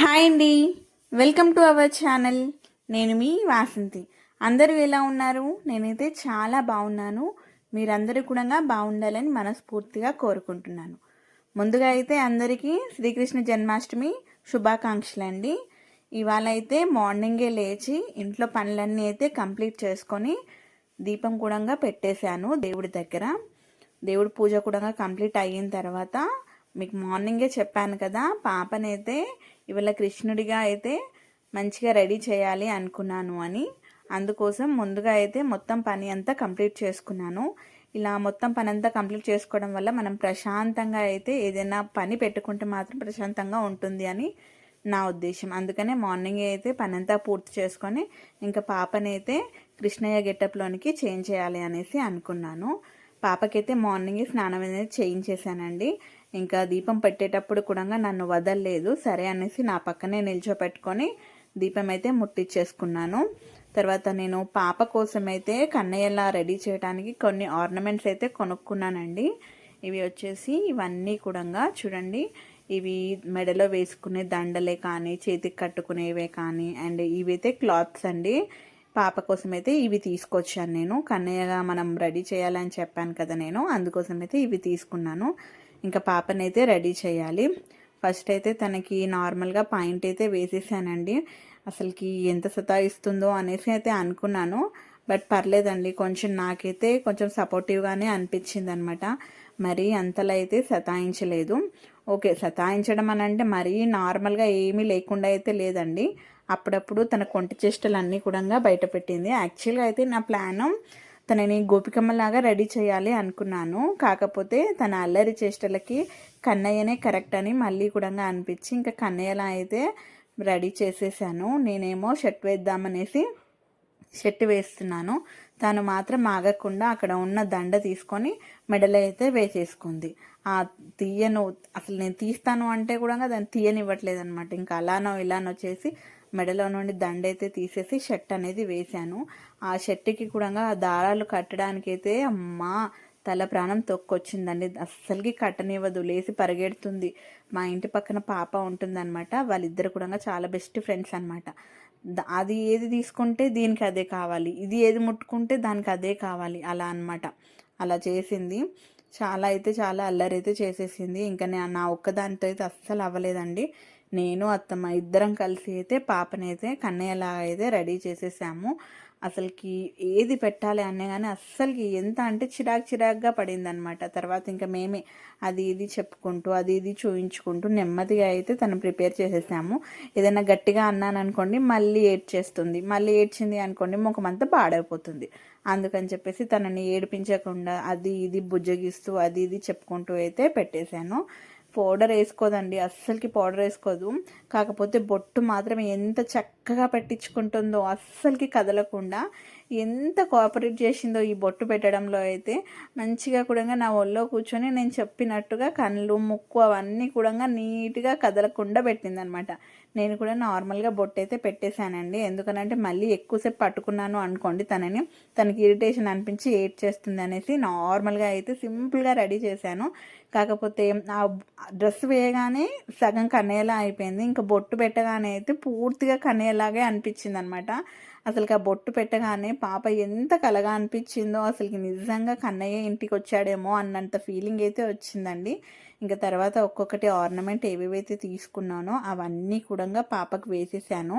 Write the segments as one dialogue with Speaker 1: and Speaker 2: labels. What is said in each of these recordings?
Speaker 1: Hi అండి. Welcome to our channel నేను మీ వాసంతి. అందరూ ఎలా ఉన్నారు? నేనైతే చాలా బాగున్నాను. మీరందరూ కూడా బాగుండాలని మనస్ఫూర్తిగా కోరుకుంటున్నాను. ముందుగా అయితే అందరికీ శ్రీకృష్ణ జన్మాష్టమి శుభాకాంక్షలు అండి. ఇవాళ అయితే మార్నింగే లేచి ఇంట్లో పనులన్నీ అయితే కంప్లీట్ చేసుకొని దీపం కూడా పెట్టేశాను దేవుడి దగ్గర. దేవుడి పూజ కూడా కంప్లీట్ అయిన తర్వాత మీకు మార్నింగే చెప్పాను కదా పాపనైతే ఇవాళ కృష్ణుడిగా అయితే మంచిగా రెడీ చేయాలి అనుకున్నాను అని. అందుకోసం ముందుగా అయితే మొత్తం పని అంతా కంప్లీట్ చేసుకున్నాను. ఇలా మొత్తం పని అంతా కంప్లీట్ చేసుకోవడం వల్ల మనం ప్రశాంతంగా అయితే ఏదైనా పని పెట్టుకుంటే మాత్రం ప్రశాంతంగా ఉంటుంది అని నా ఉద్దేశం. అందుకనే మార్నింగ్ అయితే పని అంతా పూర్తి చేసుకొని ఇంకా పాపనైతే కృష్ణయ్య గెటప్లోనికి చేంజ్ చేయాలి అనేసి అనుకున్నాను. పాపకైతే మార్నింగే స్నానం అనేది చేయించేశానండి. ఇంకా దీపం పెట్టేటప్పుడు కూడా నన్ను వదలలేదు. సరే అనేసి నా పక్కనే నిల్చోపెట్టుకొని దీపం అయితే ముట్టించేసుకున్నాను తర్వాత నేను పాప కోసం అయితే కన్నయ్యలా రెడీ చేయడానికి కొన్ని ఆర్నమెంట్స్ అయితే కొనుక్కున్నానండి. ఇవి వచ్చేసి ఇవన్నీ కూడా చూడండి. ఇవి మెడలో వేసుకునే దండలే కానీ చేతికి కట్టుకునేవే కానీ అండ్ ఇవైతే క్లాత్స్ అండి. పాప కోసం అయితే ఇవి తీసుకొచ్చాను నేను. కన్నయ్యగా మనం రెడీ చేయాలని చెప్పాను కదా నేను అందుకోసం అయితే ఇవి తీసుకున్నాను. ఇంకా పాపనైతే రెడీ చేయాలి. ఫస్ట్ అయితే తనకి నార్మల్గా పాయింట్ అయితే వేసేసానండి. అసలుకి ఎంత సతాయిస్తుందో అనేసి అయితే అనుకున్నాను. బట్ పర్లేదండి కొంచెం నాకైతే కొంచెం సపోర్టివ్గానే అనిపించింది అనమాట మరీ అంతలా అయితే సతాయించలేదు. ఓకే సతాయించడం అని అంటే మరీ నార్మల్గా ఏమీ లేకుండా అయితే లేదండి. అప్పుడప్పుడు తన కొంటి చేష్టలు అన్నీ కూడా బయట పెట్టింది. యాక్చువల్గా అయితే నా ప్లాను తనని గోపికమ్మలాగా రెడీ చేయాలి అనుకున్నాను. కాకపోతే తన అల్లరి చేష్టలకి కన్నయ్యనే కరెక్ట్ అని మళ్ళీ కూడా అనిపించి ఇంకా కన్నయ్యలా అయితే రెడీ చేసేసాను. నేనేమో షర్ట్ వేద్దామనేసి షర్ట్ వేస్తున్నాను. తను మాత్రం ఆగకుండా అక్కడ ఉన్న దండ తీసుకొని మెడలో అయితే వేసేసుకుంది. ఆ తీయను అసలు నేను తీస్తాను అంటే కూడా దాన్ని తీయనివ్వట్లేదు అనమాట ఇంకా అలానో ఇలానో చేసి మెడలో నుండి దండ అయితే తీసేసి షర్ట్ అనేది వేశాను. ఆ షర్ట్కి కూడా ఆ దారాలు కట్టడానికైతే అమ్మా తల ప్రాణం తొక్కొచ్చిందండి. అస్సలకి కట్టనివ్వదు లేచి పరిగెడుతుంది. మా ఇంటి పక్కన పాప ఉంటుందన్నమాట. వాళ్ళిద్దరు కూడా చాలా బెస్ట్ ఫ్రెండ్స్ అనమాట అది ఏది తీసుకుంటే దీనికి అదే కావాలి. ఇది ఏది ముట్టుకుంటే దానికి అదే కావాలి. అలా అనమాట అలా చేసింది. చాలా అయితే చాలా అల్లరి అయితే చేసేసింది. ఇంకా నా ఒక్కదానితో అయితే అస్సలు అవ్వలేదండి. నేను అత్తమ్మ ఇద్దరం కలిసి అయితే పాపనైతే కన్నయ్యలా అయితే రెడీ చేసేసాము. అసలుకి ఏది పెట్టాలి అనే కానీ అస్సలకి ఎంత అంటే చిరాకు చిరాకుగా పడిందనమాట తర్వాత ఇంకా మేమే అది ఇది చెప్పుకుంటూ అది ఇది చూయించుకుంటూ నెమ్మదిగా అయితే తను ప్రిపేర్ చేసేసాము. ఏదైనా గట్టిగా అన్నాను అనుకోండి మళ్ళీ ఏడ్చేస్తుంది. మళ్ళీ ఏడ్చింది అనుకోండి ముఖం అంతా పాడైపోతుంది. అందుకని చెప్పేసి తనని ఏడిపించకుండా అది ఇది బుజ్జగిస్తూ అది ఇది చెప్పుకుంటూ అయితే పెట్టేశాను. పౌడర్ వేసుకోదండి. అస్సలకి పౌడర్ వేసుకోదు. కాకపోతే బొట్టు మాత్రం ఎంత చక్కగా పెట్టించుకుంటుందో అస్సలకి కదలకుండా ఎంత కోఆపరేట్ చేసిందో ఈ బొట్టు పెట్టడంలో అయితే మంచిగా కూడా నా ఒళ్ళో కూర్చొని నేను చెప్పినట్టుగా కళ్ళు ముక్కు అవన్నీ కూడా నీట్గా కదలకుండా పెట్టిందనమాట. నేను కూడా నార్మల్గా బొట్టు అయితే పెట్టేశానండి. ఎందుకనంటే మళ్ళీ ఎక్కువసేపు పట్టుకున్నాను అనుకోండి తనని. తనకి ఇరిటేషన్ అనిపించి ఏడ్ చేస్తుంది అనేసి నార్మల్గా అయితే సింపుల్గా రెడీ చేశాను. కాకపోతే ఆ డ్రెస్ వేయగానే సగం కనేలా అయిపోయింది. ఇంకా బొట్టు పెట్టగానే అయితే పూర్తిగా కనేలాగే అనిపించింది అనమాట అసలుకి ఆ బొట్టు పెట్టగానే పాప ఎంత కలగా అనిపించిందో అసలుకి నిజంగా కన్నయ్య ఇంటికి వచ్చాడేమో అన్నంత ఫీలింగ్ అయితే వచ్చిందండి. ఇంకా తర్వాత ఒక్కొక్కటి ఆర్నమెంట్ ఏవేవైతే తీసుకున్నానో అవన్నీ కూడా పాపకు వేసేసాను.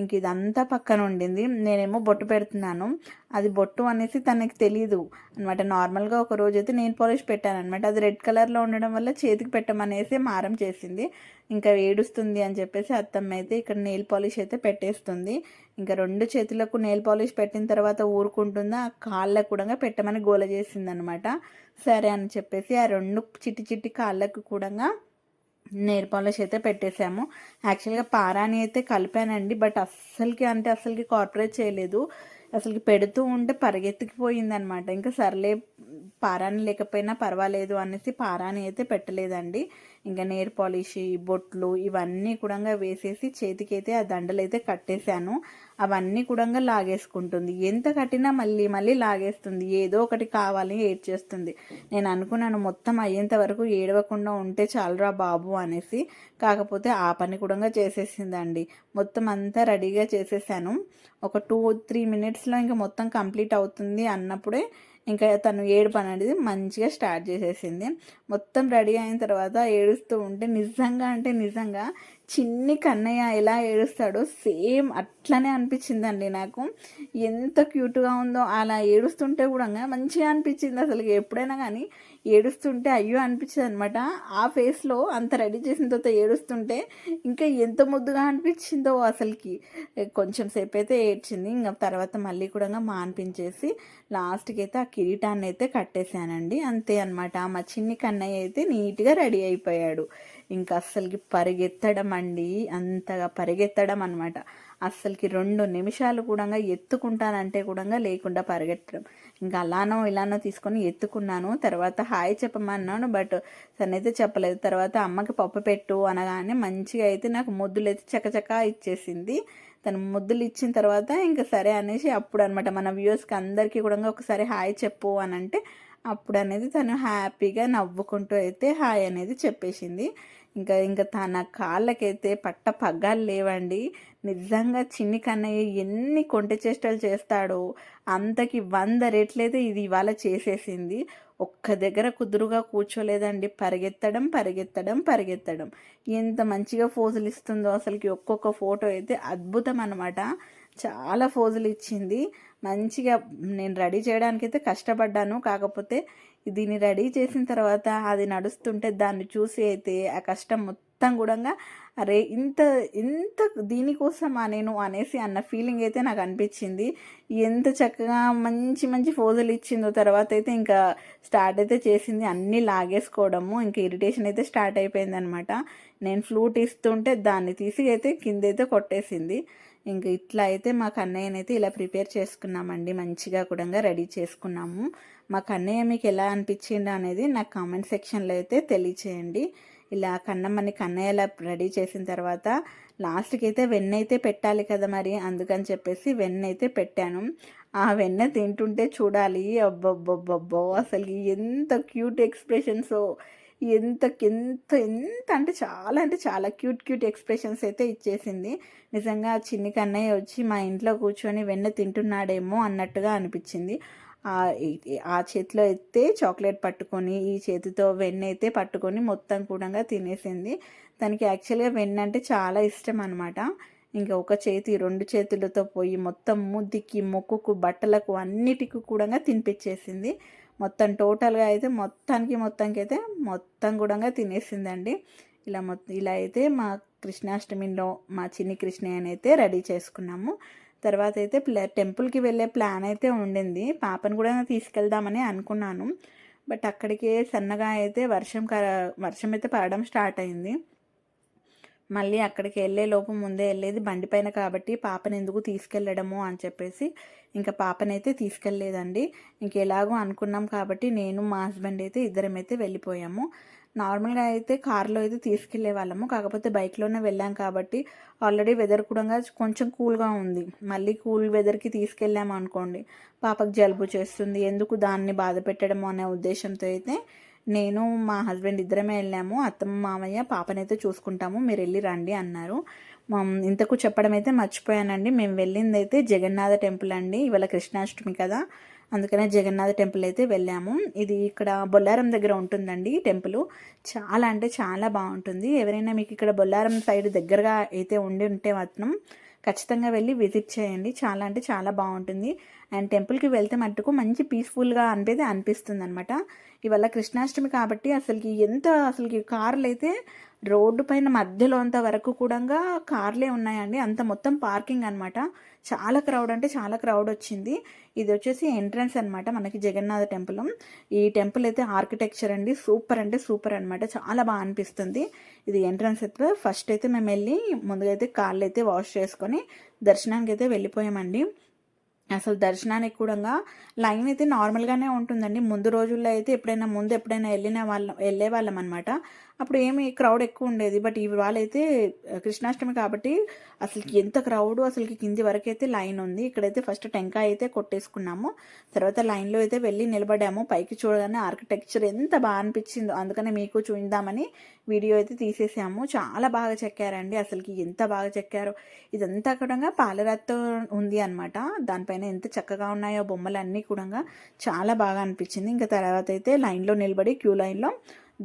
Speaker 1: ఇంక ఇదంతా పక్కన ఉండింది. నేనేమో బొట్టు పెడుతున్నాను. అది బొట్టు అనేసి తనకి తెలియదు అనమాట నార్మల్గా ఒక రోజు అయితే నేను పాలిష్ పెట్టాను. అనమాట అది రెడ్ కలర్లో ఉండడం వల్ల చేతికి పెట్టమనేసి మారం చేసింది. ఇంకా ఏడుస్తుంది అని చెప్పేసి అత్తమ్మ అయితే ఇక్కడ నెయిల్ పాలిష్ అయితే పెట్టేస్తుంది. ఇంకా రెండు చేతులకు నెయిల్ పాలిష్ పెట్టిన తర్వాత ఊరుకుంటుందా? కాళ్ళకు కూడా పెట్టమని గోల చేసింది అనమాట సరే అని చెప్పేసి ఆ రెండు చిట్టి చిట్టి కాళ్ళకు కూడా నెయిల్ పాలిష్ అయితే పెట్టేశాము యాక్చువల్గా పారాని అయితే కలిపానండి బట్ అస్సలకి అంటే అస్సలకి కార్పొరేట్ చేయలేదు. అసలుకి పెడుతూ ఉంటే పరిగెత్తికిపోయింది అనమాట ఇంకా సర్లే పారాని లేకపోయినా పర్వాలేదు అనేసి పారాని అయితే పెట్టలేదండి. ఇంకా నేర్ పాలిష్ బొట్లు ఇవన్నీ కూడా వేసేసి చేతికైతే ఆ దండలు అయితే కట్టేశాను. అవన్నీ కూడా లాగేసుకుంటుంది. ఎంత కట్టినా మళ్ళీ మళ్ళీ లాగేస్తుంది. ఏదో ఒకటి కావాలని ఏడ్చేస్తుంది నేను అనుకున్నాను మొత్తం అయ్యేంత వరకు ఏడవకుండా ఉంటే చాలరా బాబు అనేసి. కాకపోతే ఆ పని కూడా చేసేసిందండి. మొత్తం అంతా రెడీగా చేసేసాను. ఒక టూ త్రీ మినిట్స్లో ఇంకా మొత్తం కంప్లీట్ అవుతుంది అన్నప్పుడే ఇంకా తను ఏడుపు అనేది మంచిగా స్టార్ట్ చేసేసింది. మొత్తం రెడీ అయిన తర్వాత ఏడుస్తూ ఉంటే నిజంగా అంటే నిజంగా చిన్ని కన్నయ్య ఎలా ఏడుస్తాడో సేమ్ అట్లనే అనిపించిందండి నాకు. ఎంత క్యూట్గా ఉందో అలా ఏడుస్తుంటే కూడా మంచిగా అనిపించింది అసలు ఎప్పుడైనా కానీ. ఏడుస్తుంటే అయ్యో అనిపించింది అనమాట ఆ ఫేస్లో అంత రెడీ చేసిన తర్వాత ఏడుస్తుంటే ఇంకా ఎంత ముద్దుగా అనిపించిందో అసలుకి. కొంచెం సేపు అయితే ఏడ్చింది ఇంకా తర్వాత మళ్ళీ కూడా మాన్పించేసి లాస్ట్కి అయితే ఆ కిరీటాన్ని అయితే కట్టేశానండి. అంతే అనమాట మా చిన్ని కన్నయ్య అయితే నీట్గా రెడీ అయిపోయాడు. ఇంకా అస్సలకి పరిగెత్తడం అండి అంతగా పరిగెత్తడం అనమాట అస్సలకి రెండు నిమిషాలు కూడా ఎత్తుకుంటానంటే కూడా లేకుండా పరిగెట్టడం ఇంకా అలానో ఇలానో తీసుకొని ఎత్తుకున్నాను. తర్వాత హాయ్ చెప్పమన్నాను బట్ తనైతే చెప్పలేదు. తర్వాత అమ్మకి పప్పు పెట్టు అనగానే మంచిగా అయితే నాకు ముద్దులు అయితే చకచక ఇచ్చేసింది. తను ముద్దులు ఇచ్చిన తర్వాత ఇంకా సరే అనేసి అప్పుడు అనమాట మన వ్యూవర్స్కి అందరికీ కూడా ఒకసారి హాయ్ చెప్పు అని అంటే అప్పుడు అనేది తను హ్యాపీగా నవ్వుకుంటూ అయితే హాయ్ అనేది చెప్పేసింది. ఇంకా ఇంకా తన కాళ్ళకైతే పట్ట పగ్గాలు లేవండి. నిజంగా చిన్ని కన్నయ్య ఎన్ని కొంటె చేష్టలు చేస్తాడో అంతకి వంద రెట్లయితే ఇది ఇవాళ చేసేసింది. ఒక్క దగ్గర కుదురుగా కూర్చోలేదండి. పరిగెత్తడం పరిగెత్తడం పరిగెత్తడం. ఎంత మంచిగా ఫోజులు ఇస్తుందో అసలుకి ఒక్కొక్క ఫోటో అయితే అద్భుతం అనమాట చాలా ఫోజులు ఇచ్చింది. మంచిగా నేను రెడీ చేయడానికైతే కష్టపడ్డాను. కాకపోతే దీన్ని రెడీ చేసిన తర్వాత అది నడుస్తుంటే దాన్ని చూసి అయితే ఆ కష్టం మొత్తం కూడా అరే ఇంత ఇంత దీనికోసమా నేను అనేసి అన్న ఫీలింగ్ అయితే నాకు అనిపించింది. ఎంత చక్కగా మంచి మంచి ఫోజులు ఇచ్చిందో తర్వాత అయితే ఇంకా స్టార్ట్ అయితే చేసింది అన్నీ లాగేసుకోవడము. ఇంకా ఇరిటేషన్ అయితే స్టార్ట్ అయిపోయింది అనమాట నేను ఫ్లూట్ ఇస్తుంటే దాన్ని తీసి అయితే కిందైతే కొట్టేసింది. ఇంక ఇట్లా అయితే మా కన్నయ్యనైతే ఇలా ప్రిపేర్ చేసుకున్నామండి. మంచిగా కూడా రెడీ చేసుకున్నాము. మా కన్నయ్య మీకు ఎలా అనిపించింది అనేది నాకు కామెంట్ సెక్షన్లో అయితే తెలియచేయండి. ఇలా కన్నమ్మని కన్నయ్యలా రెడీ చేసిన తర్వాత లాస్ట్కి అయితే వెన్న అయితే పెట్టాలి కదా మరి అందుకని చెప్పేసి వెన్న అయితే పెట్టాను. ఆ వెన్న తింటుంటే చూడాలి. అబ్బబ్బబ్బబ్బో అసలు ఎంత క్యూట్ ఎక్స్ప్రెషన్స్ ఎంత ఎంత ఎంత అంటే చాలా అంటే చాలా క్యూట్ క్యూట్ ఎక్స్ప్రెషన్స్ అయితే ఇచ్చేసింది. నిజంగా చిన్ని కన్నయ్య వచ్చి మా ఇంట్లో కూర్చొని వెన్న తింటున్నాడేమో అన్నట్టుగా అనిపించింది. ఆ చేతిలో అయితే చాక్లెట్ పట్టుకొని ఈ చేతితో వెన్న అయితే పట్టుకొని మొత్తం కూడా తినేసింది. తనకి యాక్చువల్గా వెన్న అంటే చాలా ఇష్టం అనమాట ఇంకా ఒక చేతి రెండు చేతులతో పోయి మొత్తం ముద్దికి మొక్కుకు బట్టలకు అన్నిటికి కూడా తినిపించేసింది. మొత్తం టోటల్గా అయితే మొత్తానికి మొత్తానికి అయితే మొత్తం కూడా తినేసిందండి. ఇలా మొత్తం ఇలా అయితే మా కృష్ణాష్టమిలో మా చిన్ని కృష్ణయ్యని అయితే రెడీ చేసుకున్నాము. తర్వాత అయితే ప్లే టెంపుల్కి వెళ్ళే ప్లాన్ అయితే ఉండింది. పాపను కూడా తీసుకెళ్దామని అనుకున్నాను. బట్ అక్కడికి సన్నగా అయితే వర్షం వర్షం అయితే పడడం స్టార్ట్ అయింది. మళ్ళీ అక్కడికి వెళ్ళే లోపు ముందే వెళ్ళేది బండి పైన కాబట్టి పాపని ఎందుకు తీసుకెళ్ళడము అని చెప్పేసి ఇంకా పాపనైతే తీసుకెళ్ళలేదండి ఇంకెలాగో అనుకున్నాం కాబట్టి నేను మా హస్బెండ్ అయితే ఇద్దరం అయితే వెళ్ళిపోయాము. నార్మల్గా అయితే కార్లో అయితే తీసుకెళ్ళే వాళ్ళము. కాకపోతే బైక్లోనే వెళ్ళాం కాబట్టి ఆల్రెడీ వెదర్ కూడా కొంచెం కూల్గా ఉంది. మళ్ళీ కూల్ వెదర్కి తీసుకెళ్ళాము అనుకోండి. పాపకు జలుబు చేస్తుంది. ఎందుకు దాన్ని బాధ పెట్టడం అనే ఉద్దేశంతో అయితే నేను మా హస్బెండ్ ఇద్దరమే వెళ్ళాము. అత్తమ్మ మామయ్య పాపనైతే చూసుకుంటాము. మీరు వెళ్ళి రండి అన్నారు. ఇంతకు చెప్పడం అయితే మర్చిపోయానండి. మేము వెళ్ళింది అయితే జగన్నాథ టెంపుల్ అండి. ఇవాళ కృష్ణాష్టమి కదా. అందుకనే జగన్నాథ టెంపుల్ అయితే వెళ్ళాము. ఇది ఇక్కడ బొల్లారం దగ్గర ఉంటుందండి టెంపుల్. చాలా అంటే చాలా బాగుంటుంది. ఎవరైనా మీకు ఇక్కడ బొల్లారం సైడ్ దగ్గరగా అయితే ఉండి ఉంటే మాత్రం ఖచ్చితంగా వెళ్ళి విజిట్ చేయండి. చాలా అంటే చాలా బాగుంటుంది. అండ్ టెంపుల్కి వెళ్తే మట్టుకు మంచి పీస్ఫుల్గా అనిపేది అనిపిస్తుంది అనమాట ఇవాళ కృష్ణాష్టమి కాబట్టి అసలుకి ఎంత అసలుకి కార్లు అయితే రోడ్డు పైన మధ్యలో అంత వరకు కూడా కార్లే ఉన్నాయండి. అంత మొత్తం పార్కింగ్ అనమాట చాలా క్రౌడ్ అంటే చాలా క్రౌడ్ వచ్చింది. ఇది వచ్చేసి ఎంట్రన్స్ అనమాట మనకి జగన్నాథ టెంపుల్. ఈ టెంపుల్ అయితే ఆర్కిటెక్చర్ అండి. సూపర్ అంటే సూపర్ అనమాట చాలా బాగా అనిపిస్తుంది. ఇది ఎంట్రన్స్ అయితే ఫస్ట్ అయితే మేము వెళ్ళి ముందుగా అయితే కార్లు అయితే వాష్ చేసుకొని దర్శనానికి అయితే వెళ్ళిపోయామండి. అసలు దర్శనానికి కూడా లైన్ అయితే నార్మల్గానే ఉంటుందండి. ముందు రోజుల్లో అయితే ఎప్పుడైనా ముందు ఎప్పుడైనా వెళ్ళిన వాళ్ళం వెళ్ళే వాళ్ళం అనమాట అప్పుడు ఏమి క్రౌడ్ ఎక్కువ ఉండేది. బట్ ఇవాళైతే అయితే కృష్ణాష్టమి కాబట్టి అసలుకి ఎంత క్రౌడ్ అసలుకి కింది వరకు అయితే లైన్ ఉంది. ఇక్కడైతే ఫస్ట్ టెంకాయ అయితే కొట్టేసుకున్నాము. తర్వాత లైన్లో అయితే వెళ్ళి నిలబడాము. పైకి చూడగానే ఆర్కిటెక్చర్ ఎంత బాగా అనిపించిందో. అందుకనే మీకు చూద్దామని వీడియో అయితే తీసేసాము. చాలా బాగా చెక్కారండి. అసలుకి ఎంత బాగా చెక్కారో. ఇదంతా కూడా పాలరాతో ఉంది అనమాట దానిపైన ఎంత చక్కగా ఉన్నాయో బొమ్మలు అన్నీ కూడా చాలా బాగా అనిపించింది. ఇంకా తర్వాత అయితే లైన్లో నిలబడి క్యూ లైన్లో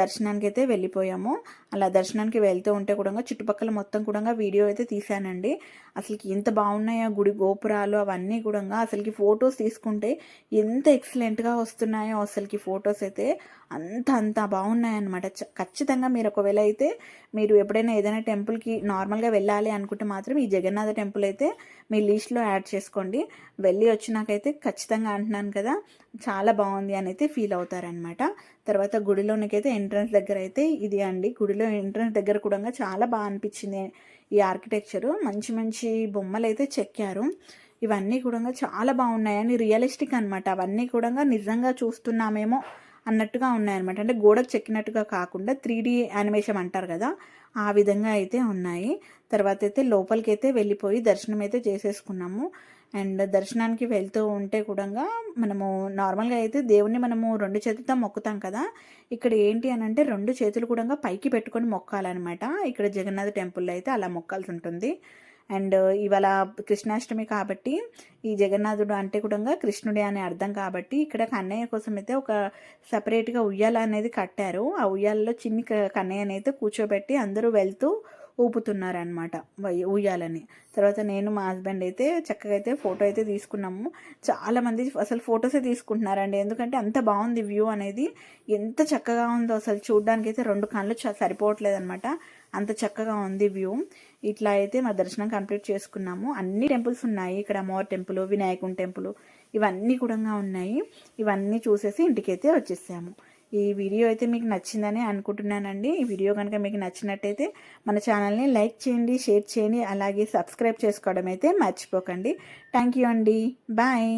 Speaker 1: దర్శనానికి అయితే వెళ్ళిపోయాము. అలా దర్శనానికి వెళ్తూ ఉంటే కూడా చుట్టుపక్కల మొత్తం కూడా వీడియో అయితే తీశానండి. అసలుకి ఎంత బాగున్నాయో గుడి గోపురాలు అవన్నీ కూడా అసలుకి ఫొటోస్ తీసుకుంటే ఎంత ఎక్సలెంట్గా వస్తున్నాయో అసలుకి ఫొటోస్ అయితే. అంత అంత బాగున్నాయన్నమాట. చ- ఖచ్చితంగా మీరు ఒకవేళ అయితే మీరు ఎప్పుడైనా ఏదైనా టెంపుల్కి నార్మల్గా వెళ్ళాలి అనుకుంటే మాత్రం ఈ జగన్నాథ టెంపుల్ అయితే మీ లిస్ట్లో యాడ్ చేసుకోండి. వెళ్ళి వచ్చినాకైతే ఖచ్చితంగా అంటున్నాను కదా చాలా బాగుంది అని అయితే ఫీల్ అవుతారనమాట తర్వాత గుడిలోనికైతే ఎంట్రన్స్ దగ్గర అయితే ఇది అండి. గుడిలో ఎంట్రన్స్ దగ్గర కూడా చాలా బాగా అనిపించింది ఈ ఆర్కిటెక్చరు. మంచి మంచి బొమ్మలు అయితే చెక్కారు. ఇవన్నీ కూడా చాలా బాగున్నాయని రియలిస్టిక్ అనమాట అవన్నీ కూడా నిజంగా చూస్తున్నామేమో అన్నట్టుగా ఉన్నాయన్నమాట. అంటే గోడకు చెక్కినట్టుగా కాకుండా త్రీ డీ యానిమేషన్ అంటారు కదా ఆ విధంగా అయితే ఉన్నాయి. తర్వాత అయితే లోపలికి అయితే వెళ్ళిపోయి దర్శనం అయితే చేసేసుకున్నాము. అండ్ దర్శనానికి వెళ్తూ ఉంటే కూడా మనము నార్మల్గా అయితే దేవుణ్ణి మనము రెండు చేతులతో మొక్కుతాం కదా ఇక్కడ ఏంటి అని అంటే రెండు చేతులు కూడా పైకి పెట్టుకొని మొక్కాలన్నమాట. ఇక్కడ జగన్నాథ్ టెంపుల్లో అయితే అలా మొక్కాల్సి ఉంటుంది. అండ్ ఇవాళ కృష్ణాష్టమి కాబట్టి ఈ జగన్నాథుడు అంటే కూడా కృష్ణుడే అనే అర్థం కాబట్టి ఇక్కడ కన్నయ్య కోసం అయితే ఒక సపరేట్గా ఉయ్యాల అనేది కట్టారు. ఆ ఉయ్యాలలో చిన్ని కన్నయ్యనైతే కన్నయ్యని అయితే కూర్చోబెట్టి అందరూ వెళ్తూ ఊపుతున్నారనమాట ఉయ్యాలని తర్వాత నేను మా హస్బెండ్ అయితే చక్కగా అయితే ఫోటో అయితే తీసుకున్నాము. చాలామంది అసలు ఫొటోసే తీసుకుంటున్నారండి. ఎందుకంటే అంత బాగుంది వ్యూ అనేది. ఎంత చక్కగా ఉందో అసలు చూడడానికి అయితే రెండు కళ్ళు చ- సరిపోవట్లేదు అనమాట అంత చక్కగా ఉంది వ్యూ. ఇట్లా అయితే మా దర్శనం కంప్లీట్ చేసుకున్నాము. అన్ని టెంపుల్స్ ఉన్నాయి. ఇక్కడ అమ్మవారి టెంపుల్ వినాయకుని టెంపుల్. ఇవన్నీ కూడా ఉన్నాయి. ఇవన్నీ చూసేసి ఇంటికైతే వచ్చేసాము. ఈ వీడియో అయితే మీకు నచ్చిందని అనుకుంటున్నానండి. ఈ వీడియో కనుక మీకు నచ్చినట్టయితే మన ఛానల్ని లైక్ చేయండి షేర్ చేయండి అలాగే సబ్స్క్రైబ్ చేసుకోవడం అయితే మర్చిపోకండి. థ్యాంక్ యూ అండి. బాయ్.